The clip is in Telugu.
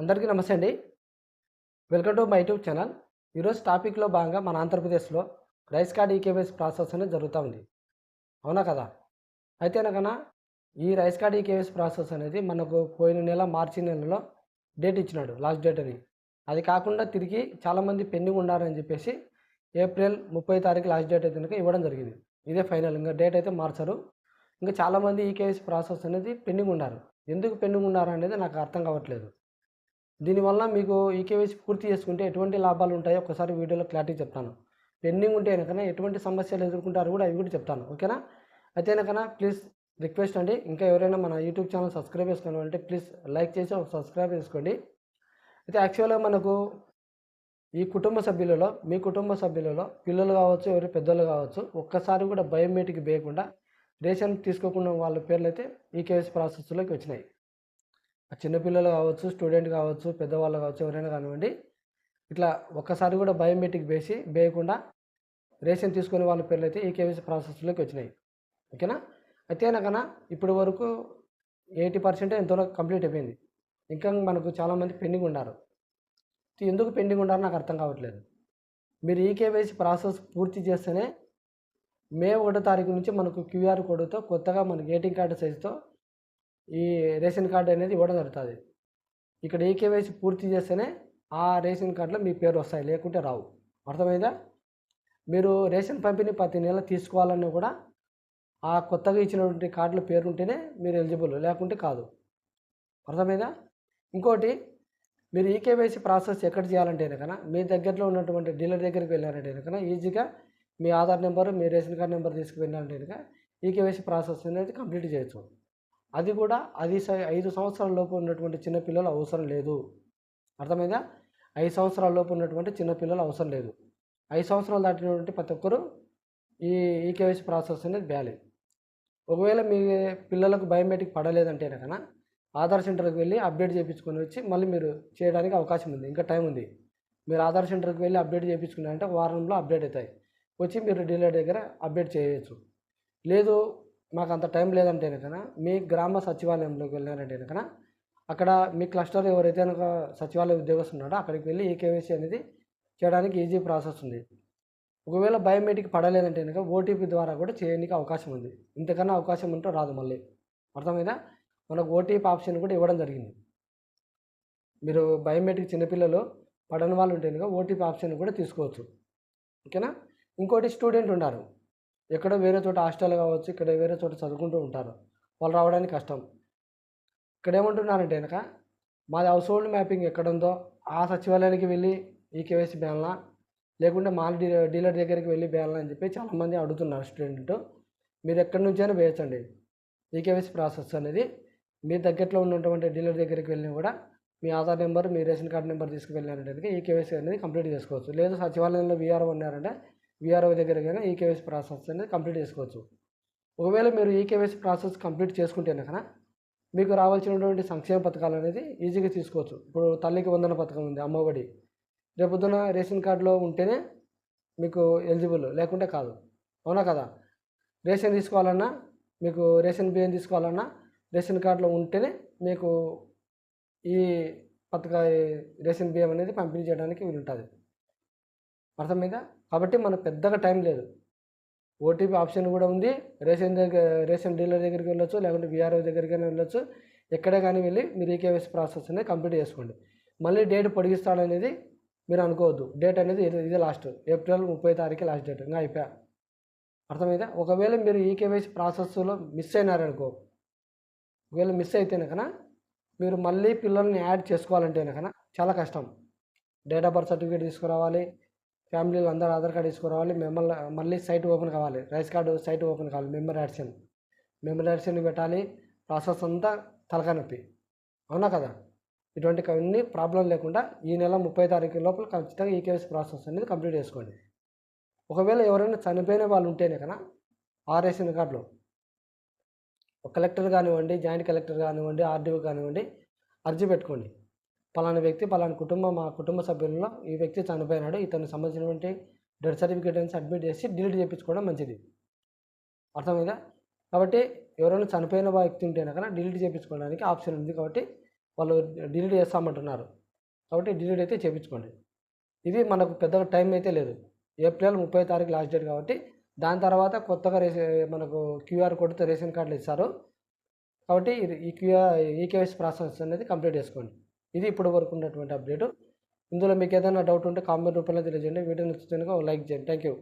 అందరికీ నమస్తే అండి. Welcome to my YouTube channel. ఈరోజు టాపిక్లో భాగంగా మన ఆంధ్రప్రదేశ్లో రైస్ కార్డ్ ఈకేవైసీ ప్రాసెస్ అనేది జరుగుతూ ఉంది. అవునా కదా? అయితే కనుక ఈ రైస్ కార్డ్ ఈకేవైసీ ప్రాసెస్ అనేది మనకు పోయిన నెల మార్చి నెలలో డేట్ ఇచ్చినాడు లాస్ట్ డేట్ అని. అది కాకుండా తిరిగి చాలామంది పెండింగ్ ఉన్నారని చెప్పేసి ఏప్రిల్ ముప్పై తారీఖు లాస్ట్ డేట్ అయితే కనుక ఇవ్వడం జరిగింది. ఇదే ఫైనల్ ఇంకా డేట్ అయితే మార్చరు. ఇంకా చాలామంది ఈకేవైసీ ప్రాసెస్ అనేది పెండింగ్ ఉన్నారు. ఎందుకు పెండింగ్ ఉన్నారు అనేది నాకు అర్థం కావట్లేదు. దీనివల్ల మీకు ఈకేవైసీ పూర్తి చేసుకుంటే ఎటువంటి లాభాలు ఉంటాయో ఒకసారి వీడియోలో క్లారిటీ చెప్తాను. పెండింగ్ ఉంటే కనుక ఎటువంటి సమస్యలు ఎదుర్కొంటారు కూడా అవి కూడా చెప్తాను. ఓకేనా? అయితే కనుక ప్లీజ్ రిక్వెస్ట్ అండి. ఇంకా ఎవరైనా మన యూట్యూబ్ ఛానల్ సబ్స్క్రైబ్ చేసుకోవాలి అంటే ప్లీజ్ లైక్ చేసి ఒక సబ్స్క్రైబ్ చేసుకోండి. అయితే యాక్చువల్గా మనకు ఈ కుటుంబ సభ్యులలో మీ కుటుంబ సభ్యులలో పిల్లలు కావచ్చు ఎవరు పెద్దలు కావచ్చు ఒక్కసారి కూడా బయోమెట్రిక్ వేయకుండా రేషన్ తీసుకోకుండా వాళ్ళ పేర్లు అయితే ఈకేఎస్ ప్రాసెస్లోకి వచ్చినాయి. చిన్నపిల్లలు కావచ్చు స్టూడెంట్ కావచ్చు పెద్దవాళ్ళు కావచ్చు ఎవరైనా కానివ్వండి ఇట్లా ఒక్కసారి కూడా బయోమెట్రిక్ వేసి వేయకుండా రేషన్ తీసుకునే వాళ్ళ పేర్లు అయితే ఈకేవైసీ ప్రాసెస్లోకి వచ్చినాయి. ఓకేనా? అయితే కనుక ఇప్పటి వరకు ఎయిటీ పర్సెంట్ ఎంతో కంప్లీట్ అయిపోయింది. ఇంకా మనకు చాలామంది పెండింగ్ ఉన్నారు. ఎందుకు పెండింగ్ ఉన్నారో నాకు అర్థం కావట్లేదు. మీరు ఈకేవైసీ ప్రాసెస్ పూర్తి చేస్తేనే మే ఒకటో తారీఖు నుంచి మనకు క్యూఆర్ కోడ్తో కొత్తగా మనకి ఏటీఎం కార్డు సైజుతో ఈ రేషన్ కార్డు అనేది ఇవ్వడం జరుగుతుంది. ఇక్కడ ఏకేవైసీ పూర్తి చేస్తేనే ఆ రేషన్ కార్డులో మీ పేరు వస్తాయి లేకుంటే రావు. అర్థమైందా? మీరు రేషన్ పంపిణీ ప్రతి నెల తీసుకోవాలన్నా కూడా ఆ కొత్తగా ఇచ్చినటువంటి కార్డుల పేరు ఉంటేనే మీరు ఎలిజిబుల్ లేకుంటే కాదు. అర్థమైందా? ఇంకోటి మీరు ఈకేవైసీ ప్రాసెస్ ఎక్కడ చేయాలంటే కనుక మీ దగ్గరలో ఉన్నటువంటి డీలర్ దగ్గరికి వెళ్ళారంటే కనుక ఈజీగా మీ ఆధార్ నెంబర్ మీ రేషన్ కార్డ్ నెంబర్ తీసుకువెళ్ళారంటే కనుక ఈకేవైసీ ప్రాసెస్ అనేది కంప్లీట్ చేయొచ్చు. అది కూడా అది స- ఐదు సంవత్సరాల లోపు ఉన్నటువంటి చిన్నపిల్లలు అవసరం లేదు. అర్థమైందా? ఐదు సంవత్సరాల లోపు ఉన్నటువంటి చిన్నపిల్లలు అవసరం లేదు. ఐదు సంవత్సరాలు దాటినటువంటి ప్రతి ఒక్కరు ఈ ఈకేవైసీ ప్రాసెస్ అనేది వ్యాలిడ్ ఒకవేళ మీ పిల్లలకు బయోమెట్రిక్ పడలేదంటే కనుక ఆధార్ సెంటర్కి వెళ్ళి అప్డేట్ చేయించుకొని వచ్చి మళ్ళీ మీరు చేయడానికి అవకాశం ఉంది. ఇంకా టైం ఉంది. మీరు ఆధార్ సెంటర్కి వెళ్ళి అప్డేట్ చేయించుకున్నారంటే వారంలో అప్డేట్ అవుతాయి. వచ్చి మీరు డీలర్ దగ్గర అప్డేట్ చేయవచ్చు లేదు మాకు అంత టైం లేదంటే కనుక మీ గ్రామ సచివాలయంలోకి వెళ్ళారంటే కనుక అక్కడ మీ క్లస్టర్ ఎవరైతే కనుక సచివాలయ ఉద్యోగస్తులు ఉన్నాడో అక్కడికి వెళ్ళి ఈ కేవైసీ అనేది చేయడానికి ఈజీ ప్రాసెస్ ఉంది. ఒకవేళ బయోమెట్రిక్ పడలేదంటే కనుక ఓటీపీ ద్వారా కూడా చేయడానికి అవకాశం ఉంది. ఇంతకన్నా అవకాశం ఉంటే రాదు మళ్ళీ. అర్థమైందా? మనకు ఓటీపీ ఆప్షన్ కూడా ఇవ్వడం జరిగింది. మీరు బయోమెట్రిక్ చిన్నపిల్లలు పడని వాళ్ళు ఉంటే కనుక ఓటీపీ ఆప్షన్ కూడా తీసుకోవచ్చు. ఓకేనా? ఇంకోటి స్టూడెంట్ ఉన్నారు. ఎక్కడో వేరే చోట హాస్టల్ కావచ్చు ఇక్కడ వేరే చోట చదువుకుంటూ ఉంటారు. వాళ్ళు రావడానికి కష్టం. ఇక్కడ ఏమంటున్నారంటే కనుక మాది హౌస్ హోల్డ్ మ్యాపింగ్ ఎక్కడ ఉందో ఆ సచివాలయానికి వెళ్ళి ఈ కేవైసీ బేయాలనా లేకుంటే మాల్ డీలర్ డీలర్ దగ్గరికి వెళ్ళి బేయాలనా అని చెప్పి చాలామంది అడుగుతున్నారు స్టూడెంట్. మీరు ఎక్కడి నుంచైనా వేయచ్చండి. ఈ కేవైసీ ప్రాసెస్ అనేది మీ దగ్గరలో ఉన్నటువంటి డీలర్ దగ్గరికి వెళ్ళినా కూడా మీ ఆధార్ నెంబర్ మీ రేషన్ కార్డు నెంబర్ తీసుకువెళ్ళినారంటే ఈ కేవైసీ అనేది కంప్లీట్ చేసుకోవచ్చు. లేదు సచివాలయంలో వీఆర్ఓ ఉన్నారంటే వీఆర్ఓ దగ్గర ఈ కేవైసీ ప్రాసెస్ అనేది కంప్లీట్ చేసుకోవచ్చు. ఒకవేళ మీరు ఈ కేవైసీ ప్రాసెస్ కంప్లీట్ చేసుకుంటే కనుక మీకు రావాల్సినటువంటి సంక్షేమ పథకాలు అనేది ఈజీగా తీసుకోవచ్చు. ఇప్పుడు తల్లికి వందన పథకం ఉంది అమ్మఒడి రేపొద్దున రేషన్ కార్డులో ఉంటేనే మీకు ఎలిజిబుల్ లేకుంటే కాదు. అవునా కదా? రేషన్ తీసుకోవాలన్నా మీకు రేషన్ బియ్యం తీసుకోవాలన్నా రేషన్ కార్డులో ఉంటేనే మీకు ఈ పథక రేషన్ బియ్యం అనేది పంపిణీ చేయడానికి వీలుంటుంది. అర్థమైందా? కాబట్టి మనకు పెద్దగా టైం లేదు. ఓటీపీ ఆప్షన్ కూడా ఉంది. రేషన్ దగ్గర రేషన్ డీలర్ దగ్గరికి వెళ్ళొచ్చు లేకుంటే విఆర్ఓ దగ్గరికైనా వెళ్ళొచ్చు. ఎక్కడే కానీ వెళ్ళి మీరు ఈకేవైసీ ప్రాసెస్ అనేది కంప్లీట్ చేసుకోండి. మళ్ళీ డేట్ పొడిగిస్తాడనేది మీరు అనుకోవద్దు. డేట్ అనేది ఇదే లాస్ట్. ఏప్రిల్ ముప్పై తారీఖు లాస్ట్ డేట్. ఇంకా అయిపోయా అర్థమైందా? ఒకవేళ మీరు ఈకేవైసీ ప్రాసెస్లో మిస్ అయినారనుకో ఒకవేళ మిస్ అయితేనే కన్నా మీరు మళ్ళీ పిల్లల్ని యాడ్ చేసుకోవాలంటే కన్నా చాలా కష్టం. డేట్ ఆఫ్ బర్త్ సర్టిఫికేట్ తీసుకురావాలి ఫ్యామిలీలో అందరూ ఆధార్ కార్డు తీసుకురావాలి మిమ్మల్ని మళ్ళీ సైట్ ఓపెన్ కావాలి. రైస్ కార్డు సైట్ ఓపెన్ కావాలి. మెంబర్ యాడ్షన్ మెంబర్ యాడ్షన్ పెట్టాలి. ప్రాసెస్ అంతా తలకాయ నొప్పి. అవునా కదా? ఇటువంటి అన్ని ప్రాబ్లం లేకుండా ఈ నెల ముప్పై తారీఖు లోపల ఖచ్చితంగా ఈకేఎస్ ప్రాసెస్ అనేది కంప్లీట్ చేసుకోండి. ఒకవేళ ఎవరైనా చనిపోయిన వాళ్ళు ఉంటేనే కదా ఆ రేషన్ కార్డులో ఒక కలెక్టర్ కానివ్వండి జాయింట్ కలెక్టర్ కానివ్వండి ఆర్డీఓ కానివ్వండి అర్జీ పెట్టుకోండి. పలానా వ్యక్తి పలానా కుటుంబం మా కుటుంబ సభ్యులలో ఈ వ్యక్తి చనిపోయినాడు. ఇతను సంబంధించినటువంటి డెత్ సర్టిఫికేట్ అని సబ్మిట్ చేసి డిలీట్ చేయించుకోవడం మంచిది. అర్థమైందా? కాబట్టి ఎవరైనా చనిపోయిన వ్యక్తి ఉంటే కనుక డిలీట్ చేయించుకోవడానికి ఆప్షన్ ఉంది కాబట్టి వాళ్ళు డిలీట్ చేస్తామంటున్నారు. కాబట్టి డిలీట్ అయితే చేయించుకోండి. ఇది మనకు పెద్దగా టైం అయితే లేదు. ఏప్రిల్ ముప్పై తారీఖు లాస్ట్ డేట్ కాబట్టి దాని తర్వాత కొత్తగా రేసే మనకు క్యూఆర్ కోడ్తో రేషన్ కార్డులు ఇస్తారు. కాబట్టి ఇది- ఈ క్యూఆర్ ఈకేఎస్ ప్రాసెస్ అనేది కంప్లీట్ చేసుకోండి. ఇది ఇప్పటి వరకు ఉన్నటువంటి అప్డేట్. ఇందులో మీకు ఏదైనా డౌట్ ఉంటే కామెంట్ రూపంలో తెలియజేయండి. వీడియో నచ్చితే కనుక లైక్ చేయండి. Thank you